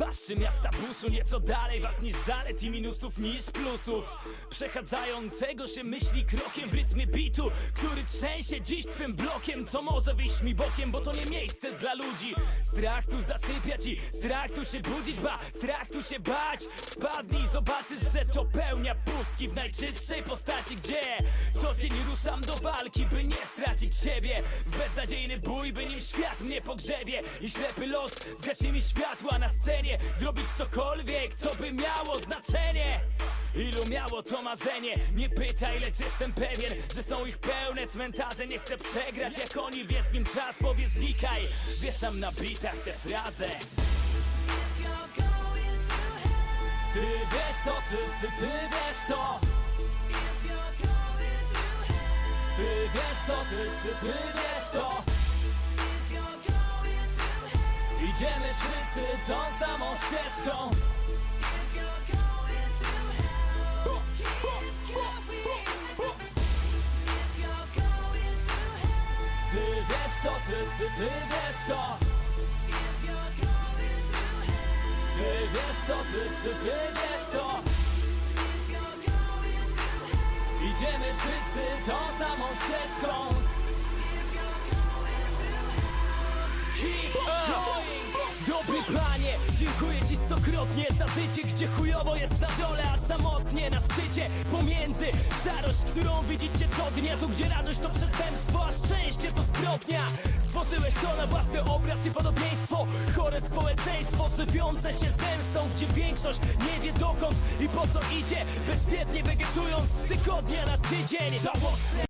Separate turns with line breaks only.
Paszczy miasta busu nieco dalej Wad niż zalet i minusów niż plusów. Przechadzającego się myśli krokiem w rytmie bitu Który trzęsie dziś twym blokiem. Co może wyjść mi bokiem, bo to nie miejsce dla ludzi. Strach tu zasypia ci, strach tu się budzić Ba, strach tu się bać. Wpadnij, zobaczysz, że to pełnia pustki W najczystszej postaci, gdzie Co dzień ruszam do walki, by nie stracić siebie W beznadziejny bój, by nim świat mnie pogrzebie. I ślepy los zgaśnie mi światła na scenie. Zrobić cokolwiek, co by miało znaczenie. Ilu miało to marzenie? Nie pytaj, lecz jestem pewien Że są ich pełne cmentarze. Nie chcę przegrać jak oni, więc nim czas powie znikaj. Wieszam na bitach tę frazę. Ty wiesz to, ty, ty, ty wiesz to to, ty, ty, ty wiesz to. Idziemy wszyscy tą samą ścieżką. Ty wiesz to, ty, ty, ty wiesz to. Ty wiesz to, ty, ty, ty Idziemy wszyscy tą samą ścieżką! Dobry panie, dziękuję ci stokrotnie za życie Gdzie chujowo jest na dole, a samotnie na szczycie. Pomiędzy szarość, którą widzicie co dnia Tu gdzie radość to przestępstwo, a szczęście to zbrodnia Stworzyłeś to na własny obraz i podobieństwo. Chore społeczeństwo żywiące się zemstą Gdzie większość nie wie dokąd i po co idzie. Bezwiednie wegetując z tygodnia na tydzień. Żałosne